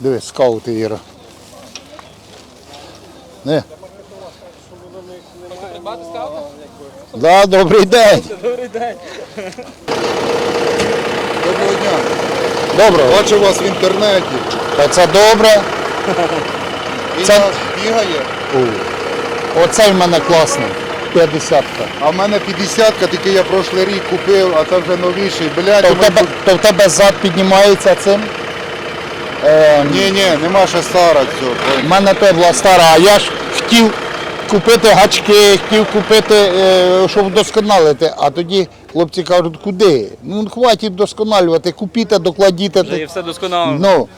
Дивись, скаути Іра. Не. Да, добрий день. Добрий день. Доброго дня. Добре. Бачу вас в інтернеті. Та це добре. Він Це- нас бігає, О, Оцей в мене класний. 50 ка а в мене 50-ка, тільки я прошлий рік купив, а це вже новіший. Блядь, То у в мене тебе, то в тебе зад піднімається цим. Е, Ні, ні, нема ще стара цього. У мене то була стара, а я ж хотів купити гачки, хотів купити, е, щоб вдосконалити. А тоді хлопці кажуть, куди? Ну хватить вдосконалювати, купіть, докладіть. Вже є все досконало. Ну,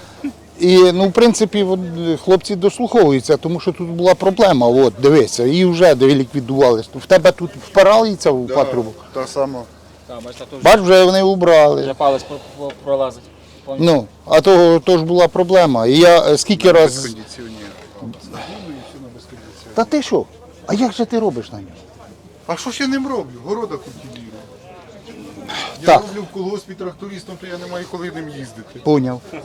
і, ну, в принципі, от, хлопці дослуховуються, тому що тут була проблема. От, дивися, і вже де ліквідувалися. В тебе тут впиралися в сама. Так, вже, Бач, вже вони убрали. вже палець про- про- пролазить. Ну, а то, то ж була проблема. І я е, скільки раз. кондиціонера. Та ти що? А як же ти робиш на ньому? А що ж я ним роблю? Города культивірую. Я Так. роблю в колгоспі трактористом, то я не маю коли ним їздити. Поняв. Ну,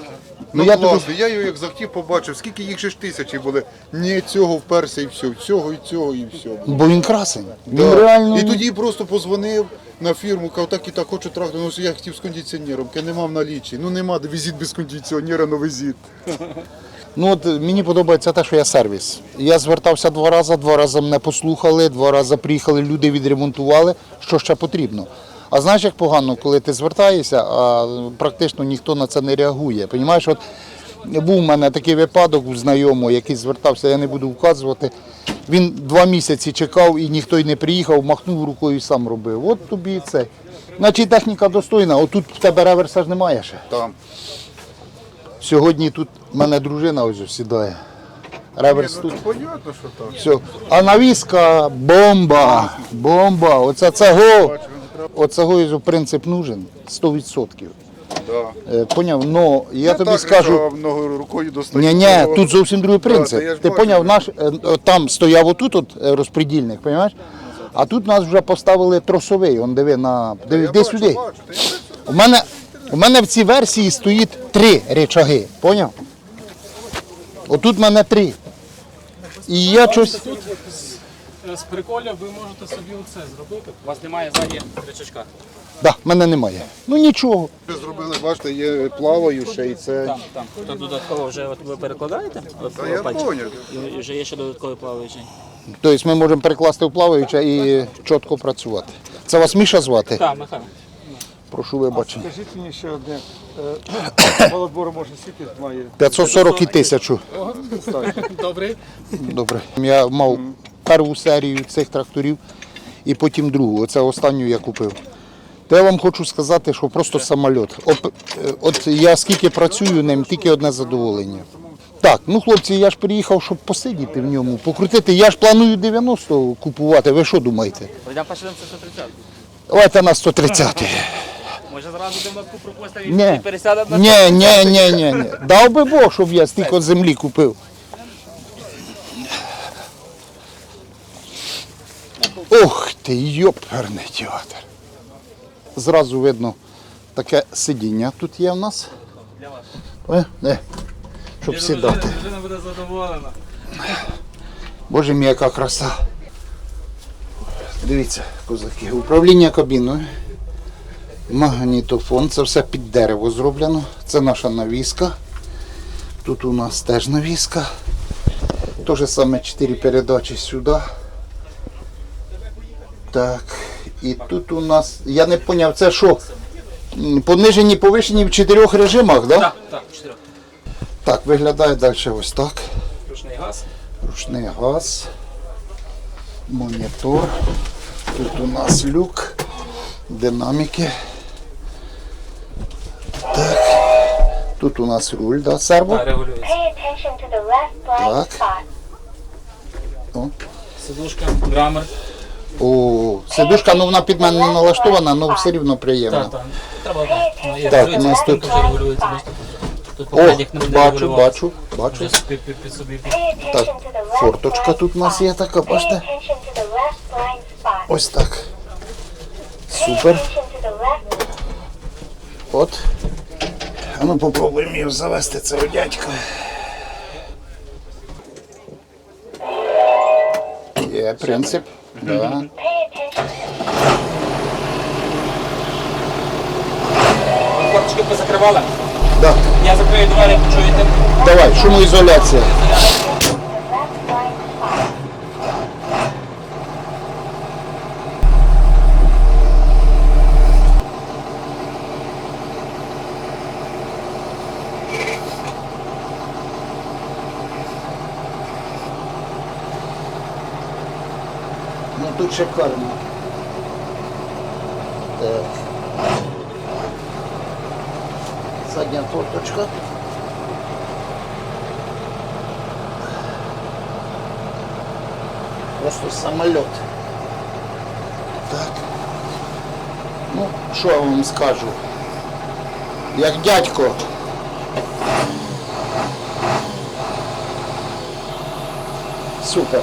Ну, я тобі я його як захотів побачив, скільки їх ще ж тисячі були. Ні, цього вперся і все, цього і цього і все. Бо він красень. Він Да. реально. І тоді просто позвонив на фірму, казав, так і так хочу трактор. Ну я хотів з кондиціонером, я не мав налічі. Ну нема, візит без кондиціонера, ну візит. Ну от мені подобається те, що я сервіс. Я звертався два рази, два рази мене послухали, два рази приїхали, люди відремонтували, що ще потрібно. А знаєш, як погано, коли ти звертаєшся, а практично ніхто на це не реагує. Понімаєш, от був у мене такий випадок у знайомого, який звертався, я не буду вказувати. Він два місяці чекав і ніхто й не приїхав, махнув рукою і сам робив. От тобі і це. Значить техніка достойна, отут в тебе реверса ж немає ще. Там. Сьогодні тут в мене дружина ось сідає. Реверс тут. понятно, що так. Все. А навіска бомба. Бомба. Оце цього. Оцього принцип нужен 100%. Да. Е, Поняв? Ну, я Ну, тобі так, скажу. що рукою достаю. Ні, ні, тут зовсім другий Да, я принцип. ж Ти бачу. поняв, наш е, е, там стояв отут от розпредільник, розумієш? А тут нас вже поставили тросовий. Он диви на диви, Я бачу, сюди. я. У мене, у мене в цій версії стоїть три речаги, поняв? Отут в мене три. І я щось. З приколів ви можете собі оце зробити. У вас немає ззаді речачка. Да, мене немає. Ну нічого. Що зробили, бачите, є плаваю ще і це. Там, там. То додатково вже от ви перекладаєте? От, Та я пальчик? поняв. І вже є ще додатковий плаваючий. Тобто ми можемо перекласти в плаваюче і чітко працювати. Це вас Міша звати? Так, Михайло. Прошу вибачення. Скажіть мені ще одне. Е, може скільки має? 540 і тисячу. Добре. Добре. Я мав першу серію цих тракторів і потім другу. Оце останню я купив. То я вам хочу сказати, що просто самоліт. Оп- е, От я скільки працюю ним, тільки одне задоволення. Так, ну хлопці, я ж приїхав, щоб посидіти в ньому, покрутити. Я ж планую 90 купувати. Ви що думаєте? Прийдемо це 130. Давайте на 130. Може зразу дев'ятку пропустимо Ні. і пересядемо на Ні, ні, ні, ні, ні. Дав би Бог, щоб я стільки землі купив. Ох ти, йоперний театр. Зразу видно таке сидіння тут є в нас. Е, е, щоб сідати. Людина буде задоволена. Боже мій, яка краса. Дивіться, козаки. Управління кабіною. Магнітофон. Це все під дерево зроблено. Це наша навіска. Тут у нас теж навіска. Те ж саме 4 передачі сюди. Так. І тут у нас. Я не зрозумів, це що? Понижені, повишені в чотирьох режимах, да? Так, так, чотирьох. Так, виглядає далі ось так. Ручний газ. Ручний газ, монітор. Тут у нас люк, динаміки. Так. Тут у нас руль, да, серво. Так, регулюється. Так. О. Сидушка, драмер. О, сидушка, ну вона під мене не налаштована, але все рівно приємно. Так, так. Треба ну, Так, у нас тут- Тут регулюється. Тут О, попередніх не буде бачу, регулюватися. бачу, бачу. Вже під, під, під собі. під- Так, форточка тут у нас є така, бачите? Ось так. Супер. От. А ну попробуємо його завести цього дядька. Є принцип. Да. Форточки позакривали. Да. Я закрию двері, почуєте? Давай, шумоізоляція. Ну тут шикарно. Так. Задня форточка. Просто самоліт. Так. Ну, що я вам скажу? Як дядько. Супер.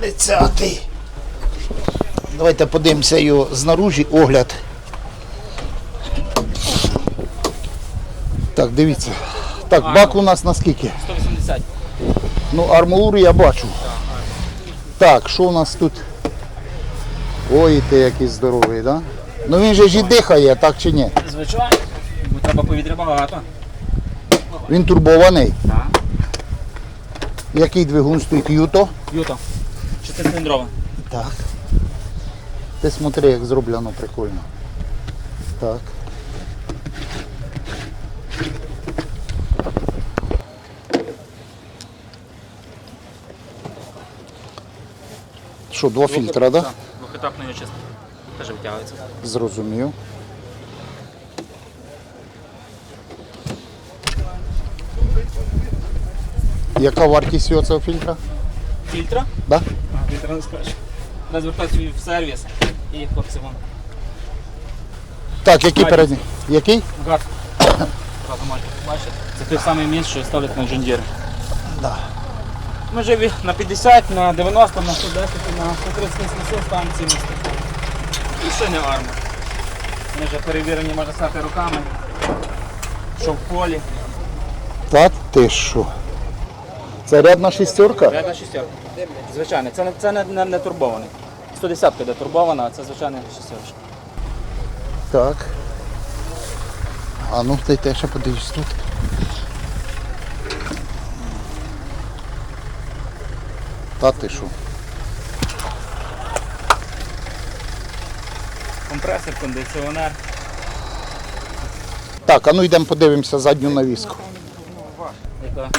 30. Давайте подивимося його знаружі, огляд. Так, дивіться. Так, бак ну, у нас на скільки? 180. Ну, армури я бачу. Так, що у нас тут? Ой, ти який здоровий, да? Ну він же ж і дихає, так чи ні? Звичайно, треба повітря багато. Він турбований. Так. Який двигун стоїть? Юто? Юто. Шестициліндрове. Так. Ти смотри, як зроблено прикольно. Так. Що, два фільтра, так? Да? Так, Двохетапної очистки. Теж витягується. Зрозумів. Яка вартість цього цього фільтра? Фільтра? Да? Звертатися в сервіс. І хлопці вон. Так, який Гайд. передній? Який? Гад. Зразу можете побачити. Це той самий міст, що ставлять на джундіри. Да. Ми живі на 50, на 90, на 110 на 130 насосів ставимо ці місти. І ще не арма. Вони вже перевірені, можна стати руками. Що в полі. Та ти що? Це рядна шістерка? Рядна шістерка. Звичайно, це не, це не, не, не турбований. 110 де турбована, а це звичайна шістерка. Так. А ну ти теж ще подивись тут. Та ти що? Компресор, кондиціонер. Так, а ну йдемо подивимося задню навіску. Яка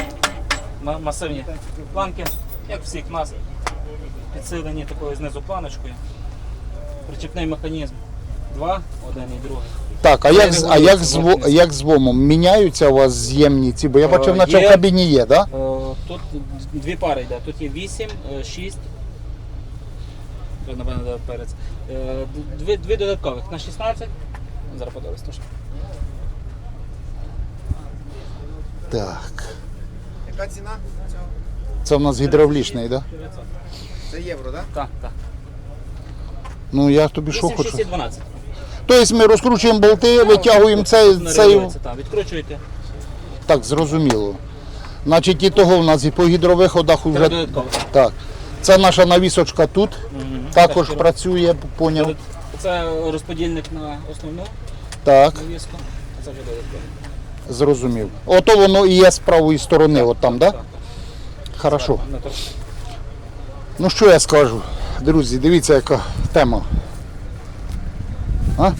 ма- масивні планки, як всіх нас, підсилені такою знизу планочкою. Причепний механізм. Два, один і другий. Так, а як, з- а як, з, як з ВОМом? Міняються у вас з'ємні ці? Бо я бачив, Е, наче в є. кабіні є, так? Да? Е, Тут дві пари йде. Тут є 8, 6. Тут, напевно, де перець. Е, Дві, дві додаткових на 16. Зараз подивись теж. Так. Яка ціна цього? Це у нас гідравлічний, так? Да? Це євро, так? Так, так. Ну я тобі що хочу. 12. Тобто ми розкручуємо болти, витягуємо цей, цей. Так. Відкручуєте. Так, зрозуміло. Значить, і того у нас і по гідровиходах вже. Так. Це наша навісочка тут. Мгм. Також Так, працює, поняв. Це розподільник на основну Так, навіску. а Це вже додатково. зрозумів. Ото воно і є з правої сторони, от там, так? Да? Так, Хорошо. Ну що я скажу? Друзі, дивіться, яка тема. А?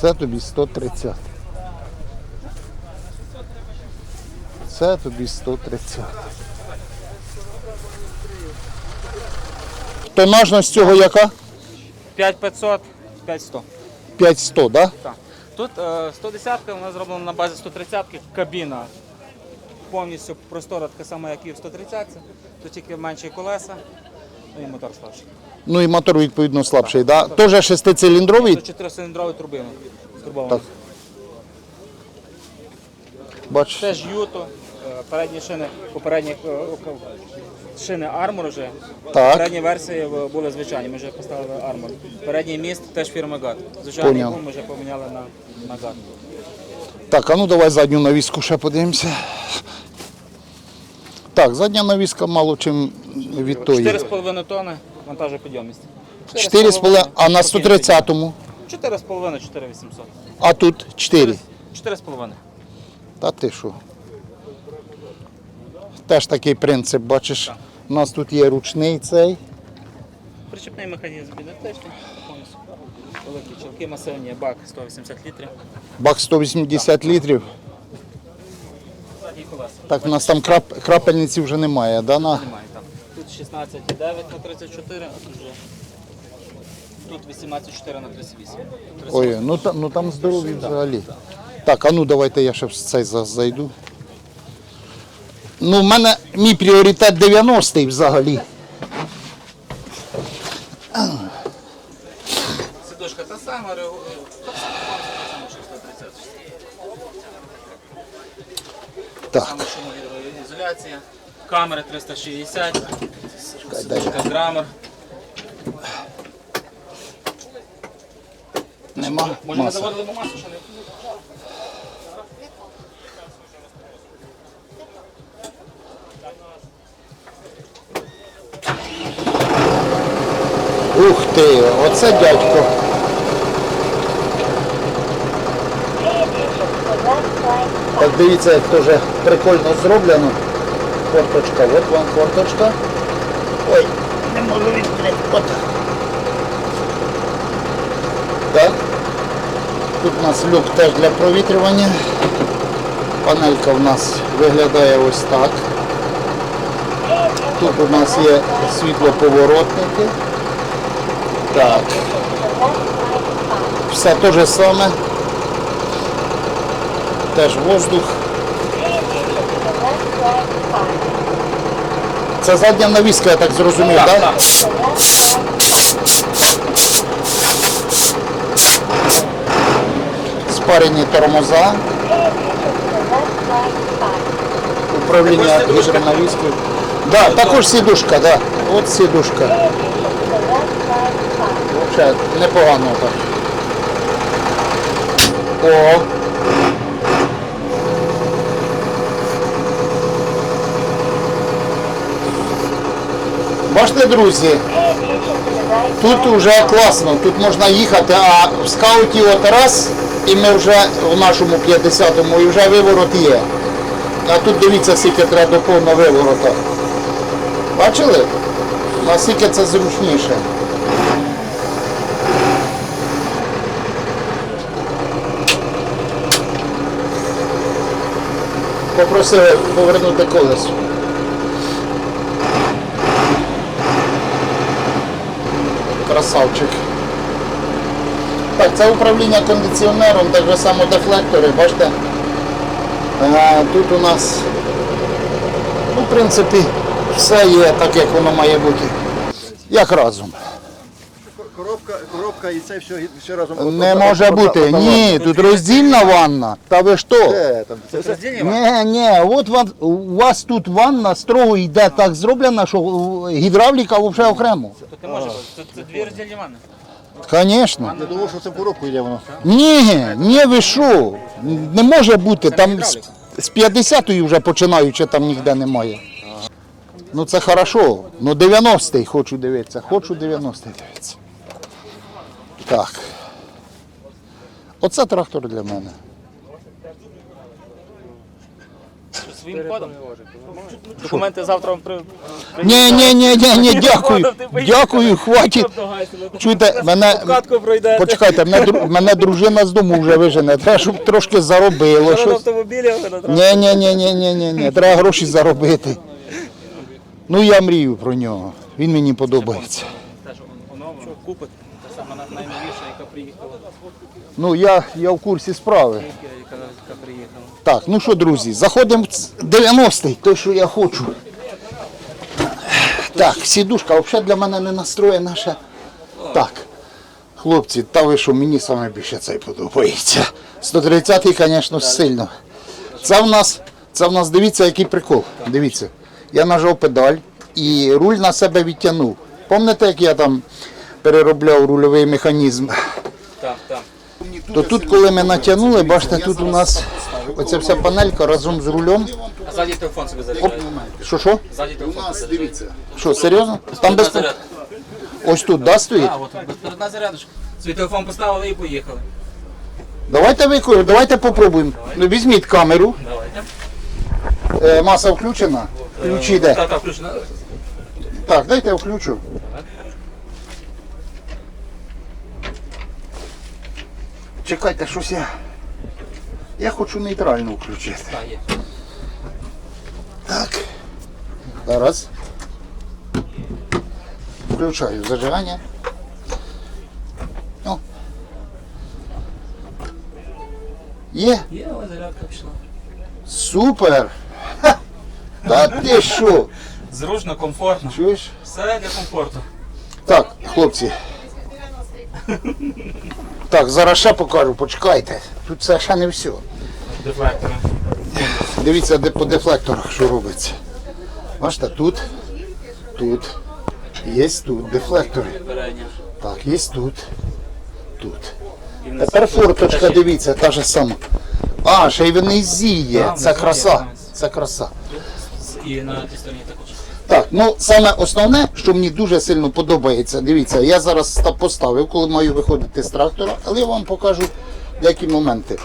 Це тобі 130. Це тобі 130. Тонажність цього яка? 5500, 5100. 5100, да? Так. Тут е, 110 вона зроблена на базі 130 кабіна. Повністю простора така сама, як і в 130 Тут тільки менші колеса, ну і мотор слабший. Ну і мотор відповідно слабший, да? Теж шестициліндровий? Тут 4-циліндровий турбина. Так. Бач, Теж Юто, е, передні шини, попередні е, шини армор вже. Так. Передні версії е, були звичайні, ми вже поставили армор. Передній міст теж фірма ГАТ. Звичайний Поняв. ми вже поміняли на, на ГАТ. Так, а ну давай задню навіску ще подивимося. Так, задня навіска мало чим від тої. 4,5 тонни вантажопідйомність. 4,5, а на 130-му. 4,5, 4800. А тут 4. 4,5. Та ти що? Теж такий принцип, бачиш. У нас тут є ручний цей. Причепний механізм повністю. Великі чолки масивні, бак 180 літрів. Бак 180 літрів. Колеса. Так, у нас там крап, крапельниці вже немає, да? На... Немає там. Тут 16,9 на 34, а тут вже тут 18,4 на 38. Ой, ну, та, ну там здорові взагалі. Так, а ну давайте я ще в цей за- зайду. Ну, в мене мій пріоритет 90-й взагалі. Сидушка та сама, регу- та сама, що 130. Так, Саме шумоізоляція. Камери 360. дай. Сидушка грамер. нема Може не заводили масу, що не? Ух ти, оце дядько. Так дивіться, як теж прикольно зроблено. Форточка, от вам форточка. Ой, не можу відкрити. От. Так. Тут у нас люк теж для провітрювання. Панелька в нас виглядає ось так. Тут у нас є світлоповоротники. Так, все те же саме. Теж воздух. Це задня навіска, я так зрозумів, так? Спарені тормоза, управління гідронавіскою. Да, також сідушка, да. От сідушка. Взагалі непогано так. О. Бачите, друзі, тут вже класно, тут можна їхати, а в скауті от раз, і ми вже в нашому 50-му, і вже виворот є. А тут дивіться, скільки треба до повного виворота. Бачили? Наскільки це зручніше. Попросили повернути колесо. Красавчик. Так, це управління кондиціонером, так само дефлектори, бачите? Е, Тут у нас, ну, в принципі, все є так, як воно має бути. Як разом. Коробка, коробка і це все, все разом. Не може бути. Ні, тут роздільна ванна. Та ви що? Це, там, це, це, Ні, ні, от вам, у вас тут ванна строго йде так зроблена, що е, гідравліка взагалі окремо. Тут не може бути. Тут це дві роздільні ванни. Звісно. не думав, що це в коробку йде воно. Ні, ні, ви що? Не може бути. Там з, з 50-ї вже починаючи там ніде немає. Ну це хорошо. Ну 90-й хочу дивитися. Хочу 90-й дивитися. Так. Оце трактор для мене. Своїм кодом. Документи завтра вам при... Ні, ні, ні, ні, ні, дякую. Дякую, хватить. Чуєте, мене. Пройдете. Почекайте, мене, дру- мене дружина з дому вже вижене. Треба, щоб трошки заробило. Щось. автомобілі ви на Ні, ні, ні, ні, ні, ні, ні. Треба гроші заробити. Ну я мрію про нього. Він мені подобається. Купить. Це саме найновіша, яка приїхала. Ну я, я в курсі справи. Яка, яка приїхала. Так, ну що, друзі, заходимо в 90-й, той, що я хочу. Так, сідушка взагалі для мене не настроєна ще. Так, хлопці, та ви що, мені саме більше цей подобається. 130-й, звісно, сильно. Це в нас, Це в нас дивіться, який прикол. Дивіться. Я нажав педаль і руль на себе відтягнув. Пам'ятаєте, як я там переробляв рульовий механізм? Так, так. То тут, коли ми натягнули, бачите, тут у нас оця вся панелька разом з рулем. А ззаді телефон собі заряджає. Що що? Ззаді телефон. Дивіться. Що, серйозно? Там без... Ось тут, да, стоїть? А, от безпередна зарядочка. Свій телефон поставили і поїхали. Давайте виконуємо, давайте попробуємо. Ну, візьміть камеру. Давайте. Е, маса включена. Ключі де? Так, так, включено. Так, дайте я включу. Чекайте, щось я. Я хочу нейтрально включити. Так, Зараз. Включаю зажигання. О. Є. Є, ось зарядка пішла. Супер. Ха. Та ти що? Зручно, комфортно. Чуєш? Все для комфорту. Так, хлопці. Так, зараз ще покажу, почекайте. Тут це ще не все. Дефлектори. Дивіться, де по дефлекторах, що робиться. Бачите, тут, тут, є тут дефлектори. Так, є тут, тут. Тепер форточка, дивіться, та ж сама. А, ще й внизі є. Да, Це краса. Це краса. І на тій стороні також. Так, ну саме основне, що мені дуже сильно подобається, дивіться, я зараз ста- поставив, коли маю виходити з трактора, але я вам покажу деякі моменти.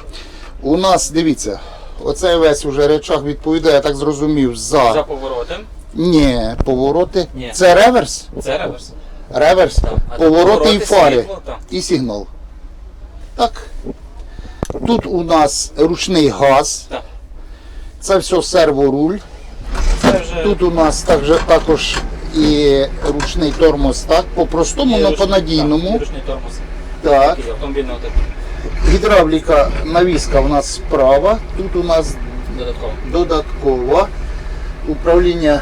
У нас, дивіться, оцей весь уже речах відповідає, я так зрозумів, за, За поворотом. Ні, повороти. Ні. Це реверс? Це реверс. Реверс, А повороти і фари, світло, так. і сигнал. Так. Тут у нас ручний газ. Так. Це все серворуль. Це вже Тут у нас також, також і ручний тормоз, так, по-простому, але по-надійному. Ручний тормоз. Так. Такий автомобільного типу. Гідравліка, навіска у нас справа. Тут у нас Додатково. додаткова управління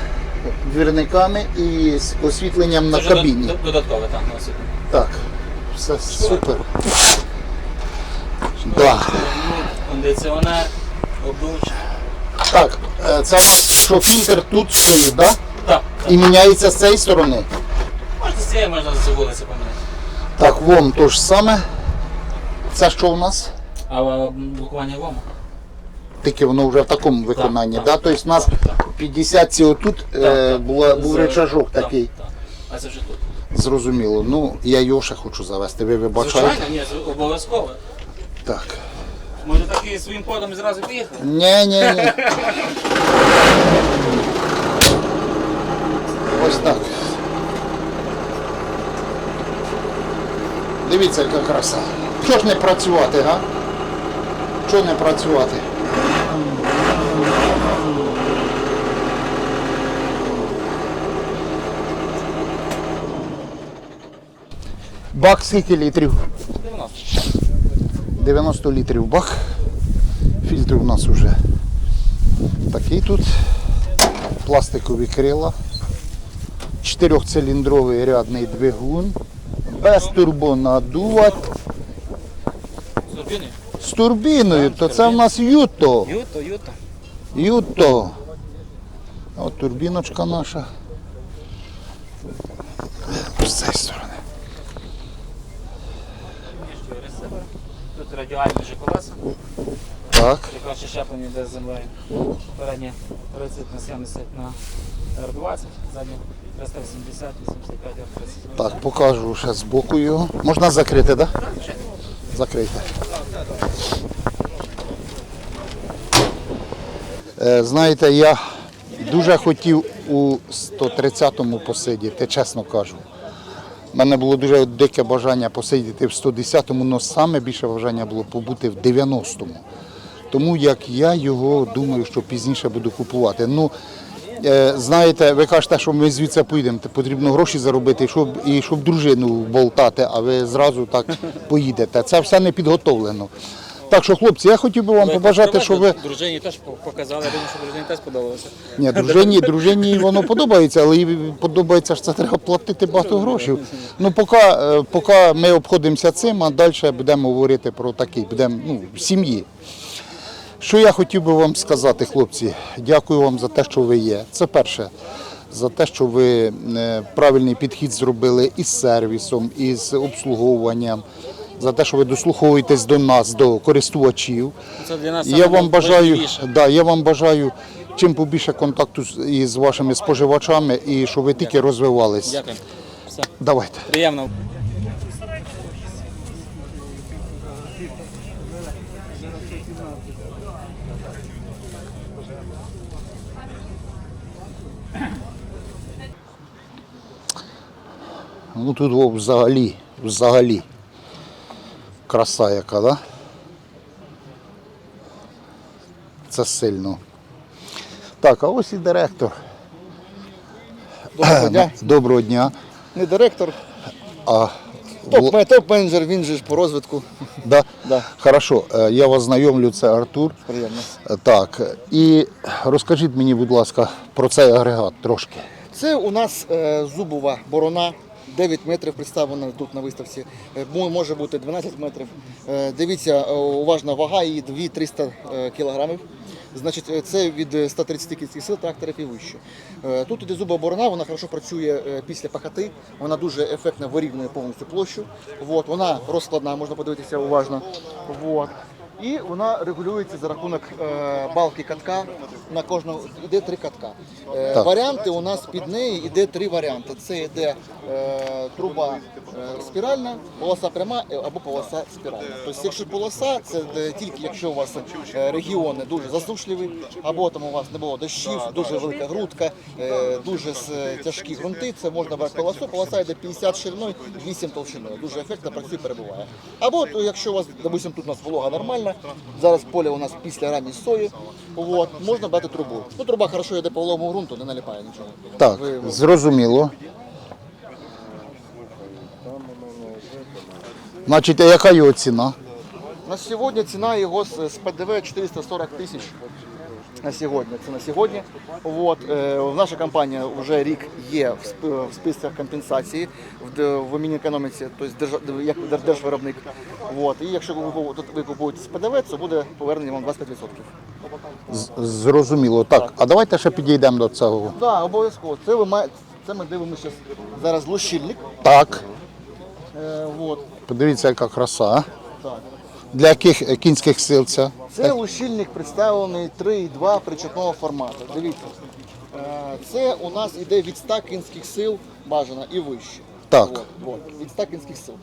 двірниками і з освітленням Це на вже кабіні. дод- Додаткове, так, на освітлення. Так, все супер. Да. Кондиціонер, обдувч. Так, е, це у нас що фільтр тут стоїть, да? Так, І міняється з цієї сторони. можна з цієї, можна з вулиці поміняти. Так, вон то ж саме. Це що у нас? А блокування лому? Тільки воно вже в такому виконанні, так. да? Тобто у нас в 50 ці отут е, Так, була, був З- речажок так, такий. так. А це вже тут. Зрозуміло. Ну, я його ще хочу завести, ви вибачаєте. Звичайно, ні, з- обов'язково. Так. Може так і своїм ходом зразу поїхали? Ні, ні, ні. Ось так. Дивіться, яка краса. Чого ж не працювати, га? Чого не працювати? Бак скільки літрів? 90. 90 літрів бак. Фільтр у нас вже такий тут. Пластикові крила. Чотирьохциліндровий рядний двигун. Без турбонадува. З турбіни? З турбіною, то це в нас Юто. Юто, юто. Юто. От турбіночка наша. З цієї сторони. Тут радіальні вже колеса. Так. Якраз ще щеплення йде землею. Переднє 30 на 70 на R20, заднє 380 на 75 R30. Так, покажу ще з боку його. Можна закрити, так? Да? Закрийте. Е, Знаєте, я дуже хотів у 130-му посидіти, чесно кажу. У мене було дуже дике бажання посидіти в 110-му, але саме більше бажання було побути в 90-му. Тому як я його думаю, що пізніше буду купувати. Ну, е, знаєте, ви кажете, що ми звідси поїдемо, потрібно гроші заробити, щоб, і щоб дружину болтати, а ви зразу так поїдете. Це все не підготовлено. Так що, хлопці, я хотів би вам побажати, щоб ви. Дружині теж показали, я думаю, що дружині теж сподобалося. Ні, дружині, дружині воно подобається, але їй подобається, що це треба платити багато грошей. Ну, поки, е, поки ми обходимося цим, а далі будемо говорити про такий, будемо ну, в сім'ї. Що я хотів би вам сказати, хлопці, дякую вам за те, що ви є. Це перше, за те, що ви е, правильний підхід зробили із сервісом, із обслуговуванням, за те, що ви дослуховуєтесь до нас, до користувачів. Це для нас Я вам бажаю, да, я вам бажаю чим побільше контакту із вашими споживачами і щоб ви тільки розвивались. Дякую. Все, Давайте. приємно. Ну тут о, взагалі, взагалі. Краса яка, да? Це сильно. Так, а ось і директор. Доброго дня. Доброго дня. Не директор, А, топ, топ-менеджер, він же ж по розвитку. да? Да. Хорошо, е, я вас знайомлю, це Артур. Приємно. Е, Так, і розкажіть мені, будь ласка, про цей агрегат трошки. Це у нас е, зубова борона. 9 метрів представлена тут на виставці. Е, Може бути 12 метрів. Е, Дивіться, е, уважна вага її 2-300 е, кілограмів. Значить, це від е, 130 кінських сил тракторів і вище. Тут іде зубова борона, вона хорошо працює після пахоти, вона дуже ефектно вирівнює повністю площу. Вот, вона розкладна, можна подивитися уважно. Вот. І вона регулюється за рахунок е, балки катка. На кожного йде три катка. Е, Так. Варіанти у нас під неї йде три варіанти. Це йде е, труба спіральна, полоса пряма або полоса спіральна. Тобто, якщо полоса, це тільки якщо у вас регіони дуже засушливі, або там у вас не було дощів, дуже велика грудка, дуже тяжкі ґрунти, це можна брати полосу. Полоса йде 50 шириною, 8 толщиною. Дуже ефектно працює, перебуває. Або то, якщо у вас, допустим, тут у нас волога нормальна, зараз поле у нас після ранньої сої, от, можна брати трубу. Ну, труба хорошо йде по вологому ґрунту, не наліпає нічого. Так, Ви- ви- зрозуміло. Значить, а яка його ціна? На сьогодні ціна його з, з ПДВ 440 тисяч. На сьогодні. Це на сьогодні. От, е, наша компанія вже рік є в, сп- в списках компенсації в, в Мінекономіці, тобто як дер- держвиробник. От, і якщо ви, тут ви купуєте з ПДВ, то буде повернення вам 25%. З- Зрозуміло. Так, а давайте ще підійдемо до цього. Так, да, обов'язково. Це ви. Це ми дивимося зараз лущильник. Так, Е, от, подивіться, яка краса. так. Для яких е, кінських сил це? Це лущильник представлений 3,2 причепного формату. Дивіться. Е, Це у нас іде від 100 кінських сил бажано і вище. Так. От, от, від 100 кінських сил.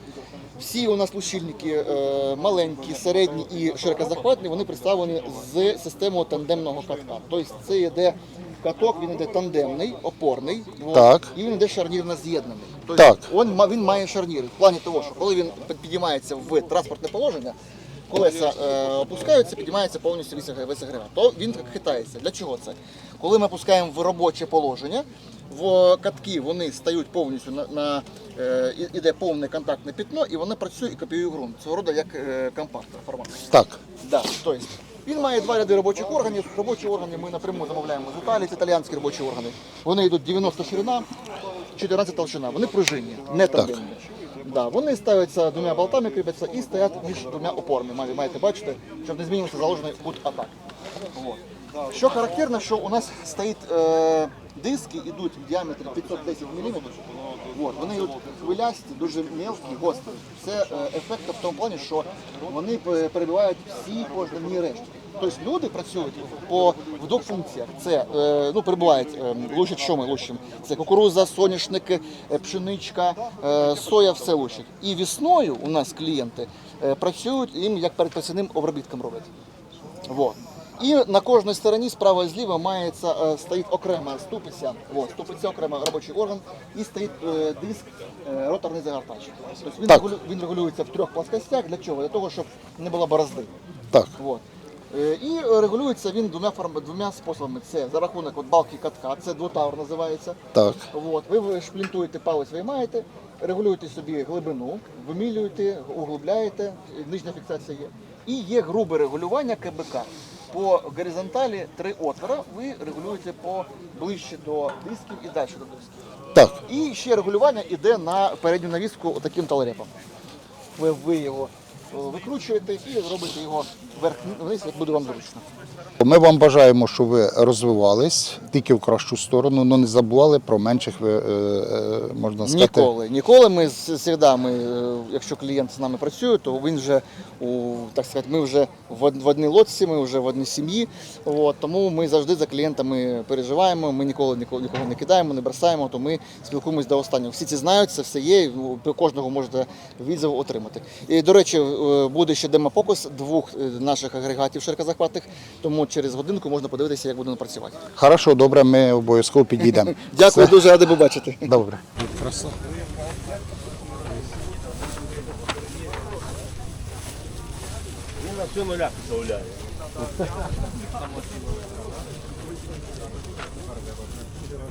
Всі у нас лущильники е, маленькі, середні і широкозахватні, вони представлені з системою тандемного катка. Тобто це йде каток, він йде тандемний, опорний, Так. і він йде шарнірно з'єднаний. Тобто Так. він, він має шарніри в плані того, що коли він підіймається в транспортне положення, колеса е, опускаються, підіймається повністю весь весь агрегат, то він хитається. Для чого це? Коли ми пускаємо в робоче положення, в катки вони стають повністю на, на е, і- іде повне контактне пітно, і вони працюють і копіюють ґрунт. Цього роду як е, компактор формат. Так. Да, тобто він має два ряди робочих органів. Робочі органи ми напряму замовляємо з Італії, це італіянські робочі органи. Вони йдуть 90 ширина, 14 толщина. Вони пружинні, не тандемні. Да, вони ставляться двома болтами, кріпляться і стоять між двома опорами. Маєте бачити, щоб не змінився заложений кут атак. Вот. Що характерно, що у нас стоїть е, диски, ідуть в діаметрі 510 мм. Вот. Вони йдуть хвилясті, дуже мелкі, гострі. Це е, ефект в тому плані, що вони перебивають всі кожні рештки. Тобто люди працюють по в двох функціях. Це е, ну, перебувають, е, лущать, що ми лущимо. Це кукуруза, соняшник, е, пшеничка, соя, все лущать. І весною у нас клієнти працюють їм як перед посівним обробітком роблять. Вот. І на кожній стороні справа і зліва мається стоїть окрема ступиця. Вот, ступиця окремо робочий орган і стоїть е, диск е, роторний загортач. Тобто він, він регулюється в трьох плоскостях. Для чого? Для того, щоб не було борозди. Так. Вот. Е, І регулюється він двома форм- двома способами. Це за рахунок от балки катка, це двотавр називається. Так. От, ви шплінтуєте палець, виймаєте, регулюєте собі глибину, вимілюєте, углубляєте, нижня фіксація є. І є грубе регулювання КБК. По горизонталі три отвора ви регулюєте по ближче до дисків і далі до дисків. Так. І ще регулювання йде на передню навіску таким талрепом. Ви, ви його викручуєте і робите його вверх-вниз, як буде вам зручно. Ми вам бажаємо, щоб ви розвивались тільки в кращу сторону, але не забували про менших, е, е, можна сказати. Ніколи. Ніколи ми з середами, е, якщо клієнт з нами працює, то він вже у так сказати, ми вже в одній лодці, ми вже в одній сім'ї. Тому ми завжди за клієнтами переживаємо. Ми ніколи нікого, не кидаємо, не бросаємо, то ми спілкуємось до останнього. Всі ці знають, це все є. У кожного можете відзив отримати. І до речі, буде ще демопокус двох наших агрегатів широкозахватних, тому через годинку можна подивитися, як будемо працювати. Хорошо, добре, ми обов'язково підійдемо. Дякую, Все? дуже радий побачити. Добре.